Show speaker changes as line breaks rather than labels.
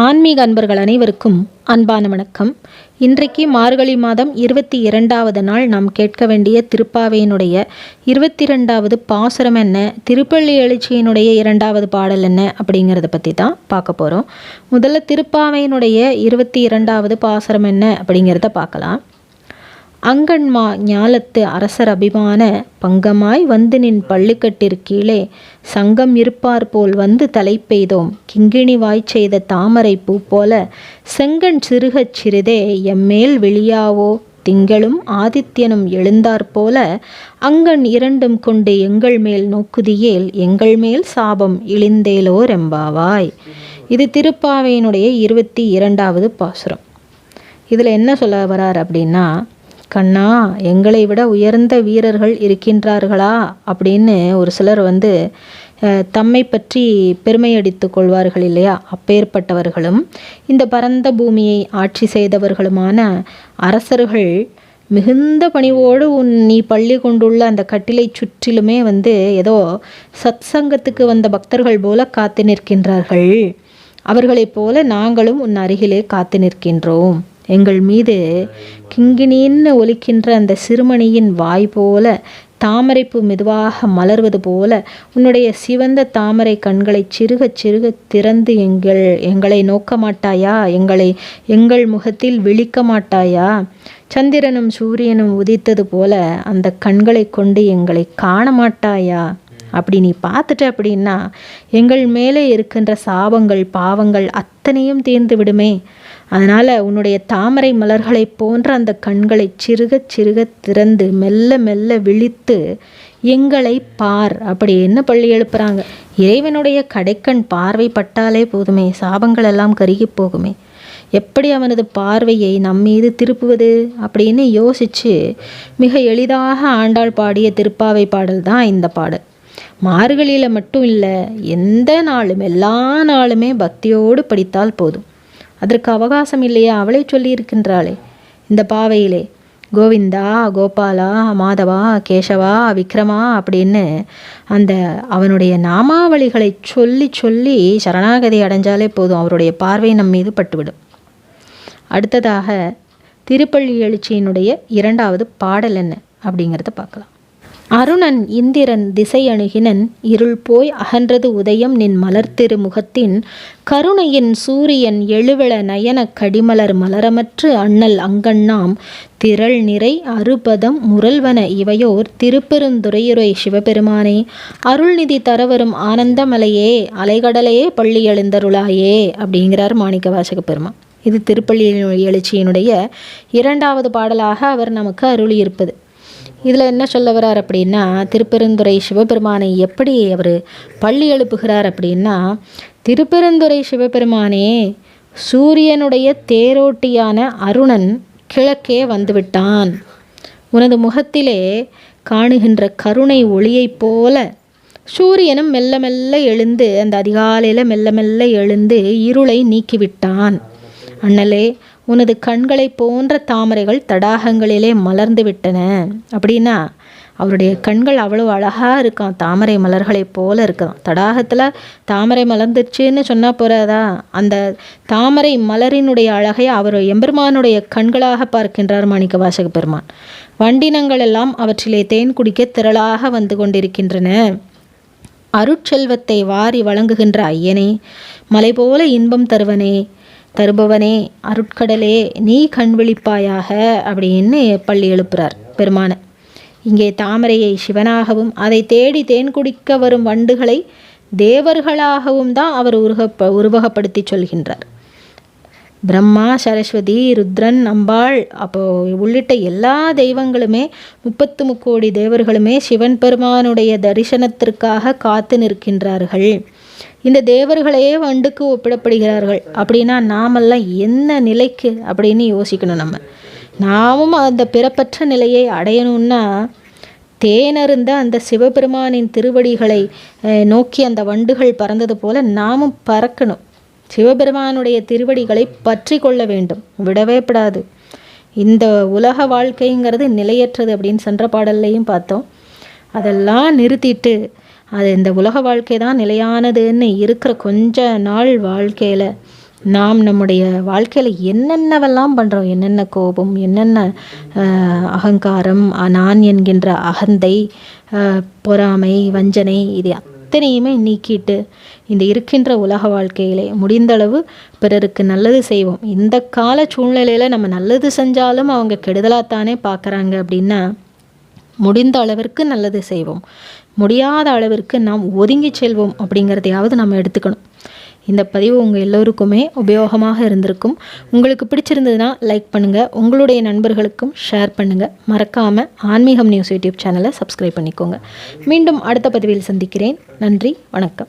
ஆன்மீக அன்பர்கள் அனைவருக்கும் அன்பான வணக்கம். இன்றைக்கு மார்கழி மாதம் இருபத்தி இரண்டாவது நாள் நாம் கேட்க வேண்டிய திருப்பாவையினுடைய இருபத்தி ரெண்டாவது பாசுரம் என்ன திருப்பள்ளி எழுச்சியினுடைய இரண்டாவது பாடல் என்ன அப்படிங்கிறத பற்றி தான் பார்க்க போகிறோம் முதல்ல திருப்பாவையினுடைய இருபத்தி இரண்டாவது பாசுரம் என்ன அப்படிங்கிறத பார்க்கலாம். அங்கன்மா ஞாலத்து அரசர் அபிமான பங்கமாய் வந்து நின் பள்ளிக்கட்டிற்கீழே சங்கம் இருப்பார் போல் வந்து தலை பெய்தோம். கிங்கிணி வாய் செய்த தாமரை பூ போல செங்கண் சிறுகச் சிறிதே எம்மேல் வெளியாவோ? திங்களும் ஆதித்யனும் எழுந்தாற்போல அங்கன் இரண்டும் கொண்டு எங்கள் மேல் நோக்குதியேல் எங்கள் மேல் சாபம் இழிந்தேலோ ரெம்பாவாய் இது திருப்பாவையினுடைய இருபத்தி இரண்டாவது பாசுரம். இதில் என்ன சொல்ல வரார் அப்படின்னா கண்ணா எங்களை விட உயர்ந்த வீரர்கள் இருக்கின்றார்களா? அப்படின்னு ஒரு சிலர் வந்து தம்மை பற்றி பெருமையடித்து கொள்வார்கள் இல்லையா? அப்பேற்பட்டவர்களும் இந்த பரந்த பூமியை ஆட்சி செய்தவர்களுமான அரசர்கள் மிகுந்த பணிவோடு உன் நீ பள்ளி கொண்டுள்ள அந்த கட்டிலை சுற்றிலுமே வந்து ஏதோ சத்சங்கத்துக்கு வந்த பக்தர்கள் போல காத்து நிற்கின்றார்கள். அவர்களைப் போல நாங்களும் உன் அருகிலே காத்து நிற்கின்றோம். எங்கள் மீது கிங்கினின்னு ஒலிக்கின்ற அந்த சிறுமணியின் வாய் போல தாமரைப்பூ மெதுவாக மலர்வது போல உன்னுடைய சிவந்த தாமரை கண்களை சிறுகச் சிறுக திறந்து எங்கள் எங்களை நோக்க மாட்டாயா எங்களை எங்கள் முகத்தில் விழிக்க மாட்டாயா? சந்திரனும் சூரியனும் உதித்தது போல அந்த கண்களை கொண்டு எங்களை காண மாட்டாயா? அப்படி நீ பார்த்துட்ட அப்படின்னா எங்கள் மேலே இருக்கின்ற சாபங்கள் பாவங்கள் அத்தனையும் தீர்ந்து விடுமே. அதனால் உன்னுடைய தாமரை மலர்களைப் போன்ற அந்த கண்களை சிறுகச் சிறுக திறந்து மெல்ல மெல்ல விழித்து எங்களை பார் அப்படின்னு பள்ளி எழுப்புறாங்க? இறைவனுடைய கடைக்கண் பார்வை பட்டாலே போதுமே சாபங்கள் எல்லாம் கருகி போகுமே. எப்படி அவனது பார்வையை நம்மீது திருப்புவது அப்படின்னு யோசிச்சு மிக எளிதாக ஆண்டாள் பாடிய திருப்பாவை பாடல் தான் இந்த பாடல். மார்கழியில் மட்டும் இல்லை எந்த நாளும் எல்லா நாளுமே பக்தியோடு படித்தால் போதும். அதற்கு அவகாசம் இல்லையா? அவளே சொல்லியிருக்கின்றாளே. இந்த பாவையிலே கோவிந்தா கோபாலா மாதவா கேசவா விக்ரமா அப்படின்னு அந்த அவனுடைய நாமாவளிகளை சொல்லி சொல்லி சரணாகதி அடைஞ்சாலே போதும் அவருடைய பார்வை நம் மீது பட்டுவிடும். அடுத்ததாக திருப்பள்ளி எழுச்சியினுடைய இரண்டாவது பாடல் என்ன? அப்படிங்கிறத பார்க்கலாம். அருணன் இந்திரன் திசையணுகினன் இருள் போய் அகன்றது உதயம் நின் மலர்த்திரு முகத்தின் கருணையின் சூரியன் எழுவள நயன கடிமலர் மலரமற்று அண்ணல் அங்கண்ணாம் திரள் நிறை அறுபதம் முரல்வன இவையோர் திருப்பெருந்துறையுரை சிவபெருமானே அருள்நிதி தரவரும் ஆனந்தமலையே அலைகடலையே பள்ளி எழுந்தருளாயே அப்படிங்கிறார் மாணிக்க வாசக பெருமான். இது திருப்பள்ளி எழுச்சியினுடைய இரண்டாவது பாடலாக அவர் நமக்கு அருளியிருப்பது. இதில் என்ன சொல்ல வரார் அப்படின்னா திருப்பெருந்துறை சிவபெருமானை எப்படி அவர் பள்ளி எழுப்புகிறார் அப்படின்னா திருப்பெருந்துறை சிவபெருமானே சூரியனுடைய தேரோட்டியான அருணன் கிழக்கே வந்துவிட்டான். உனது முகத்திலே காணுகின்ற கருணை ஒளியைப் போல சூரியனும் மெல்ல மெல்ல எழுந்து அந்த அதிகாலையில் மெல்ல மெல்ல எழுந்து இருளை நீக்கிவிட்டான். அண்ணலே உனது கண்களைப் போன்ற தாமரைகள் தடாகங்களிலே மலர்ந்து விட்டன. அப்படின்னா அவருடைய கண்கள் அவ்வளோ அழகாக இருக்கான். தாமரை மலர்களைப் போல இருக்கான். தடாகத்தில் தாமரை மலர்ந்துச்சுன்னு சொன்னால் போகிறதா அந்த தாமரை மலரினுடைய அழகை அவர் எம்பெருமானுடைய கண்களாக பார்க்கின்றார் மாணிக்க வாசக பெருமான். வண்டினங்கள் எல்லாம் அவற்றிலே தேன் குடிக்க திரளாக வந்து கொண்டிருக்கின்றன. அருட்செல்வத்தை வாரி வழங்குகின்ற ஐயனே மலை போல இன்பம் தருவனே தருபவனே அருட்கடலே நீ கண் விழிப்பாயாக அப்படின்னு பள்ளி எழுப்புறார் பெருமான. இங்கே தாமரையை சிவனாகவும் அதை தேடி தேன் குடிக்க வரும் வண்டுகளை தேவர்களாகவும் தான் அவர் உருகப்ப உருவகப்படுத்தி சொல்கின்றார். பிரம்மா சரஸ்வதி ருத்ரன் அம்பாள் அப்போ உள்ளிட்ட எல்லா தெய்வங்களுமே முப்பத்து முக்கோடி தேவர்களுமே சிவன் பெருமானுடைய தரிசனத்திற்காக காத்து நிற்கின்றார்கள். இந்த தேவர்களையே வண்டுக்கு ஒப்பிடப்படுகிறார்கள். அப்படின்னா நாமெல்லாம் என்ன நிலைக்கு? அப்படின்னு யோசிக்கணும் நம்ம. நாமும் அந்த பிறப்பற்ற நிலையை அடையணும்னா தேனருந்த அந்த சிவபெருமானின் திருவடிகளை நோக்கி அந்த வண்டுகள் பறந்தது போல நாமும் பறக்கணும். சிவபெருமானுடைய திருவடிகளை பற்றி கொள்ள வேண்டும். விடவே படாது. இந்த உலக வாழ்க்கைங்கிறது நிலையற்றது அப்படின்னு சென்ற பாடல்லையும் பார்த்தோம். அதெல்லாம் நிறுத்திட்டு அது இந்த உலக வாழ்க்கை தான் நிலையானதுன்னு இருக்கிற கொஞ்ச நாள் வாழ்க்கையில் நாம் நம்முடைய வாழ்க்கையில் என்னென்னவெல்லாம் பண்ணுறோம் என்னென்ன கோபம்? என்னென்ன அகங்காரம்? நான் என்கின்ற அகந்தை பொறாமை வஞ்சனை இது அத்தனையுமே நீக்கிட்டு இந்த இருக்கின்ற உலக வாழ்க்கையிலே முடிந்தளவு பிறருக்கு நல்லது செய்வோம். இந்த கால சூழ்நிலையில் நம்ம நல்லது செஞ்சாலும் அவங்க கெடுதலாகத்தானே பார்க்குறாங்க அப்படின்னா முடிந்த அளவிற்கு நல்லது செய்வோம். முடியாத அளவிற்கு நாம் ஒதுங்கி செல்வோம் அப்படிங்கிறதையாவது நம்ம எடுத்துக்கணும். இந்த பதிவு உங்கள் எல்லோருக்குமே உபயோகமாக இருந்திருக்கும். உங்களுக்கு பிடிச்சிருந்ததுன்னா லைக் பண்ணுங்கள் உங்களுடைய நண்பர்களுக்கும் ஷேர் பண்ணுங்கள் மறக்காமல் ஆன்மீகம் நியூஸ் யூடியூப் சேனலை சப்ஸ்கிரைப் பண்ணிக்கோங்க. மீண்டும் அடுத்த பதிவில் சந்திக்கிறேன். நன்றி வணக்கம்.